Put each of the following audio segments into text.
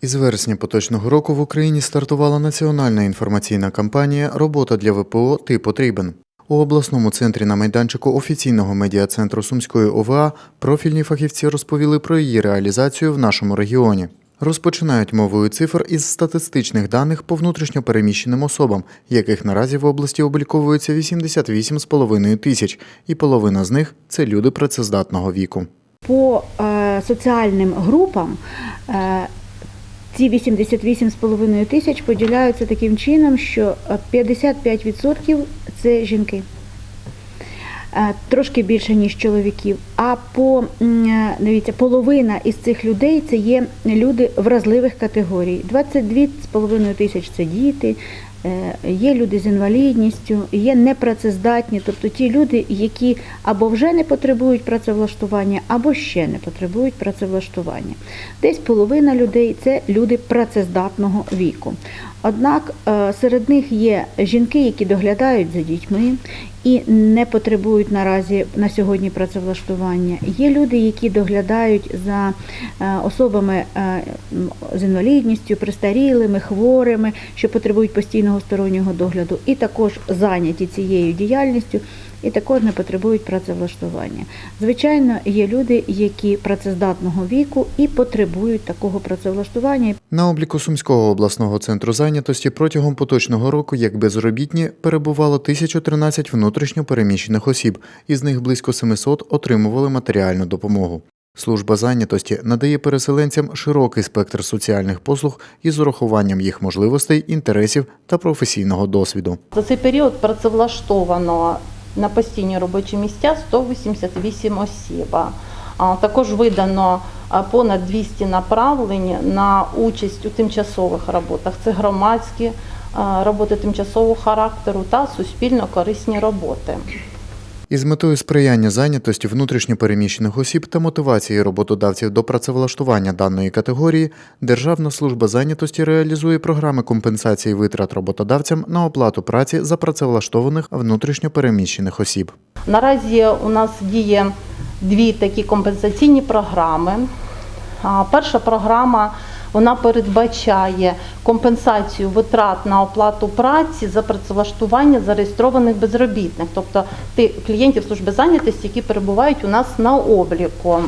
Із вересня поточного року в Україні стартувала національна інформаційна кампанія Робота для ВПО Ти потрібен. У обласному центрі на майданчику офіційного медіа-центру Сумської ОВА профільні фахівці розповіли про її реалізацію в нашому регіоні. Розпочинають мовою цифр із статистичних даних по внутрішньо переміщеним особам, яких наразі в області обліковується 88,5 тисяч, і половина з них це люди працездатного віку. По е, соціальним групам е, ці 88,5 тисяч поділяються таким чином, що е, 55% це жінки. Е, Трошки більше, ніж чоловіків. А по е, дивіться, половина із цих людей це є люди вразливих категорій. 22,5 тисяч це діти, є люди з інвалідністю, є непрацездатні, тобто ті люди, які або вже не потребують працевлаштування, або ще не потребують працевлаштування. Десь половина людей це люди працездатного віку. Однак е, серед них є жінки, які доглядають за дітьми і не потребують наразі на сьогодні працевлаштування. Є люди, які доглядають за е, особами е, з інвалідністю, престарілими, хворими, що потребують постійного стороннього догляду, і також зайняті цією діяльністю. І також не потребують працевлаштування. Звичайно, є люди, які працездатного віку і потребують такого працевлаштування. На обліку Сумського обласного центру зайнятості протягом поточного року як безробітні перебувало 1013 внутрішньо переміщених осіб, із них близько 700 отримували матеріальну допомогу. Служба зайнятості надає переселенцям широкий спектр соціальних послуг із урахуванням їх можливостей, інтересів та професійного досвіду. За цей період працевлаштовано на постійні робочі місця 188 осіб. Також видано понад 200 направлень на участь у тимчасових роботах. Це громадські роботи тимчасового характеру та суспільно корисні роботи. Із метою сприяння зайнятості внутрішньо переміщених осіб та мотивації роботодавців до працевлаштування даної категорії, Державна служба зайнятості реалізує програми компенсації витрат роботодавцям на оплату праці за працевлаштованих внутрішньо переміщених осіб. Наразі у нас діє дві такі компенсаційні програми. Перша програма вона передбачає компенсацію витрат на оплату праці за працевлаштування зареєстрованих безробітних, тобто тих клієнтів служби зайнятості, які перебувають у нас на обліку.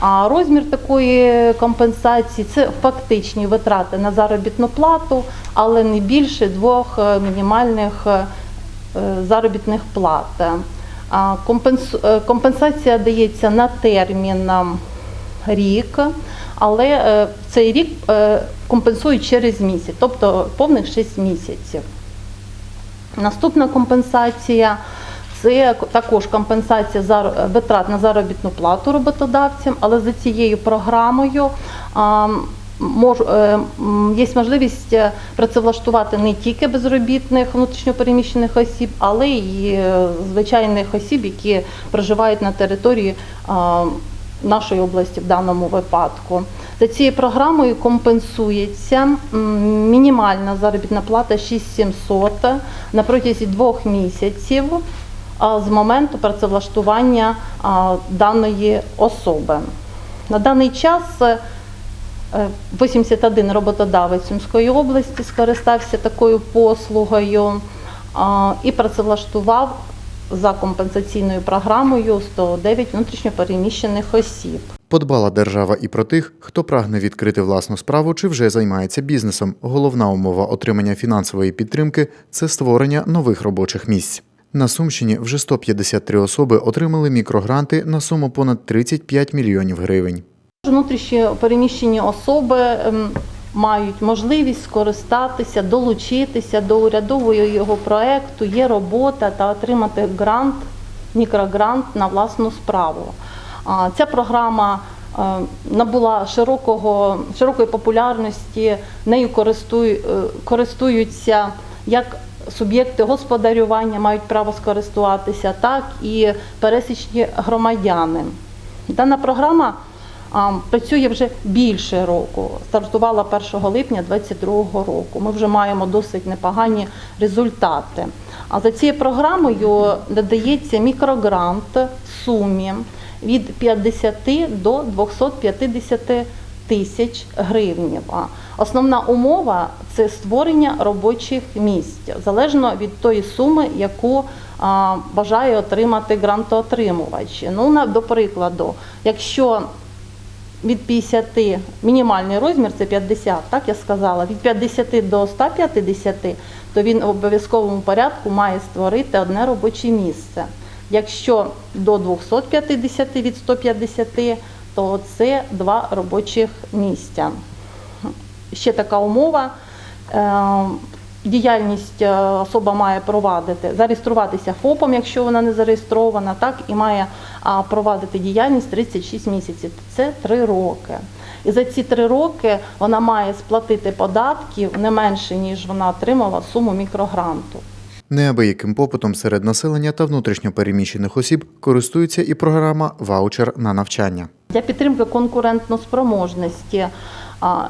А розмір такої компенсації це фактичні витрати на заробітну плату, але не більше двох е, мінімальних е, заробітних плат. Е, Компенсація дається на термін рік, але е, цей рік е, компенсують через місяць, тобто повних 6 місяців. Наступна компенсація це також компенсація зар- витрат на заробітну плату роботодавцям, але за цією програмою е, є можливість е, працевлаштувати не тільки безробітних внутрішньопереміщених осіб, але й е, звичайних осіб, які проживають на території нашої області в даному випадку. За цією програмою компенсується мінімальна заробітна плата 6700 на протязі двох місяців з моменту працевлаштування даної особи. На даний час е, 81 роботодавець Сумської області скористався такою послугою і працевлаштував за компенсаційною програмою 109 внутрішньопереміщених осіб. Подбала держава і про тих, хто прагне відкрити власну справу чи вже займається бізнесом. Головна умова отримання фінансової підтримки це створення нових робочих місць. На Сумщині вже 153 особи отримали мікрогранти на суму понад 35 мільйонів гривень. Внутрішньо переміщені особи ем, мають можливість скористатися, долучитися до урядового його проекту, є робота та отримати грант, мікрогрант на власну справу. Ця програма е, набула широкого, широкої популярності, нею е, користуються як суб'єкти господарювання мають право скористуватися, так і пересічні громадяни. Дана програма працює вже більше року. Стартувала 1 липня 2022 року. Ми вже маємо досить непогані результати. А за цією програмою надається мікрогрант в сумі від 50 до 250 тисяч гривень. Основна умова це створення робочих місць, залежно від тої суми, яку бажає отримати грантоотримувач. Ну, до прикладу, якщо від 50, мінімальний розмір це 50, так я сказала, від 50 до 150, то він в обов'язковому порядку має створити одне робоче місце. Якщо до 250 від 150, то це два робочих місця. Ще така умова. Діяльність е, особа має провадити, зареєструватися ФОПом, якщо вона не зареєстрована, так і має провадити діяльність 36 місяців. Це 3 роки. І за ці 3 роки вона має сплатити податків не менше, ніж вона отримала суму мікрогранту. Неабияким попитом серед населення та внутрішньопереміщених осіб користується і програма Ваучер на навчання. Для підтримки конкурентноспроможності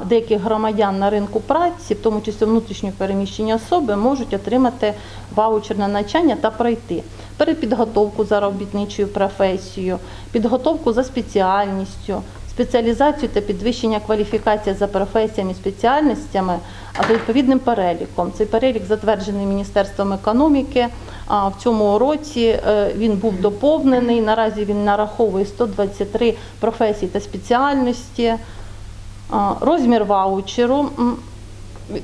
деяких громадян на ринку праці, в тому числі внутрішньо переміщені особи, можуть отримати ваучер на навчання та пройти перепідготовку за робітничою професією, підготовку за спеціальністю, спеціалізацію та підвищення кваліфікації за професіями спеціальностями за відповідним переліком. Цей перелік затверджений Міністерством економіки. А в цьому році е, він був доповнений. Наразі він нараховує 123 професії та спеціальності. Розмір ваучеру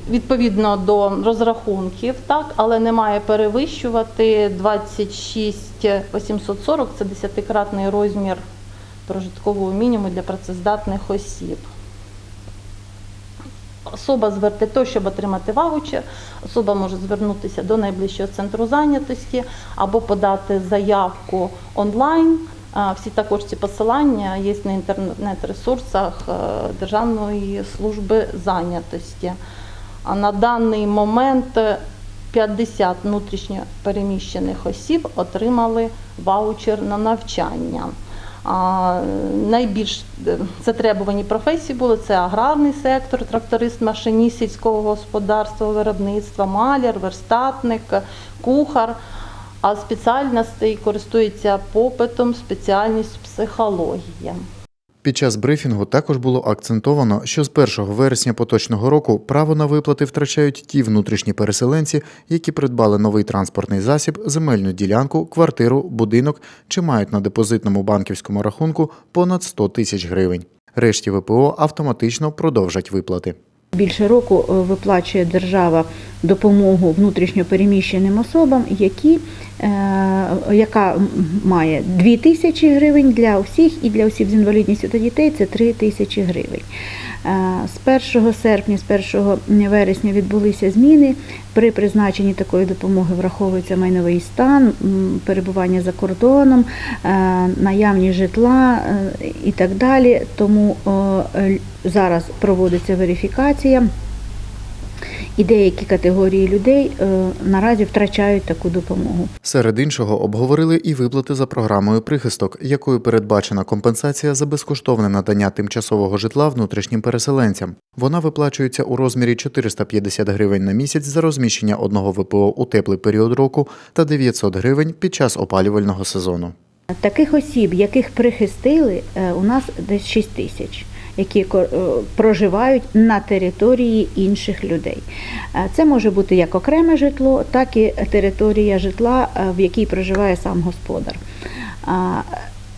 відповідно до розрахунків, так, але не має перевищувати 26 840, це десятикратний розмір прожиткового мінімуму для працездатних осіб. Особа звер- для того, щоб отримати ваучер, особа може звернутися до найближчого центру зайнятості або подати заявку онлайн. Всі також ці посилання є на інтернет-ресурсах е, Державної служби зайнятості. А на даний момент е, 50 внутрішньо переміщених осіб отримали ваучер на навчання. А, найбільш е, затребувані професії були це аграрний сектор, тракторист, машиніст сільського господарства, виробництва, маляр, верстатник, кухар. А спеціальностей користується попитом спеціальність психологія. Під час брифінгу також було акцентовано, що з 1 вересня поточного року право на виплати втрачають ті внутрішні переселенці, які придбали новий транспортний засіб, земельну ділянку, квартиру, будинок чи мають на депозитному банківському рахунку понад 100 тисяч гривень. Решті ВПО автоматично продовжать виплати. Більше року е, виплачує держава допомогу внутрішньопереміщеним особам, які, е, яка має 2 тисячі гривень для всіх і для осіб з інвалідністю та дітей це 3 тисячі гривень. Е, З 1 серпня, з 1 вересня відбулися зміни. При призначенні такої допомоги враховується майновий стан, перебування за кордоном, е, наявність житла е, і так далі. Тому зараз проводиться верифікація. І деякі категорії людей е, наразі втрачають таку допомогу. Серед іншого обговорили і виплати за програмою прихисток, якою передбачена компенсація за безкоштовне надання тимчасового житла внутрішнім переселенцям. Вона виплачується у розмірі 450 гривень на місяць за розміщення одного ВПО у теплий період року та 900 гривень під час опалювального сезону. Таких осіб, яких прихистили, е, у нас десь 6 тисяч. Які е, проживають на території інших людей. Е, Це може бути як окреме житло, так і територія житла, е, в якій проживає сам господар.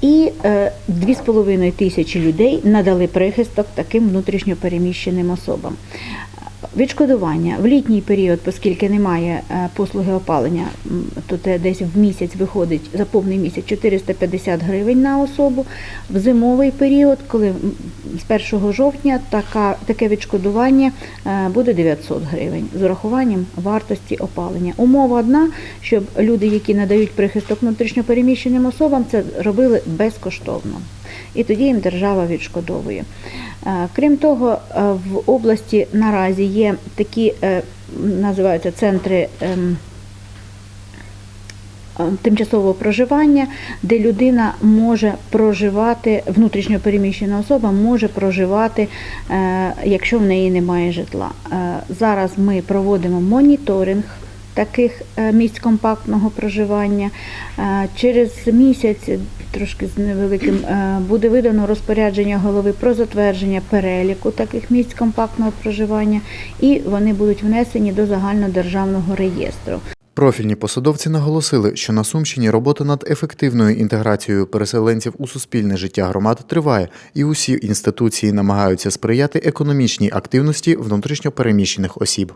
І е, 2,5 тисячі людей надали прихисток таким внутрішньопереміщеним особам. Відшкодування в літній період, оскільки немає е, послуги опалення, то це десь в місяць виходить за повний місяць 450 гривень на особу. В зимовий період, коли з 1 жовтня така, таке відшкодування е, буде 900 гривень з урахуванням вартості опалення. Умова одна, щоб люди, які надають прихисток внутрішньопереміщеним особам, це робили безкоштовно. І тоді їм держава відшкодовує. Е, Крім того, е, в області наразі є такі, е, називаються центри. ем, Тимчасового проживання, де людина може проживати, внутрішньо переміщена особа може проживати, якщо в неї немає житла. Зараз ми проводимо моніторинг таких е, місць компактного проживання. Е, Через місяць, трошки з невеликим, е, буде видано розпорядження голови про затвердження переліку таких місць компактного проживання, і вони будуть внесені до загальнодержавного реєстру. Профільні посадовці наголосили, що на Сумщині робота над ефективною інтеграцією переселенців у суспільне життя громад триває, і усі інституції намагаються сприяти економічній активності внутрішньопереміщених осіб.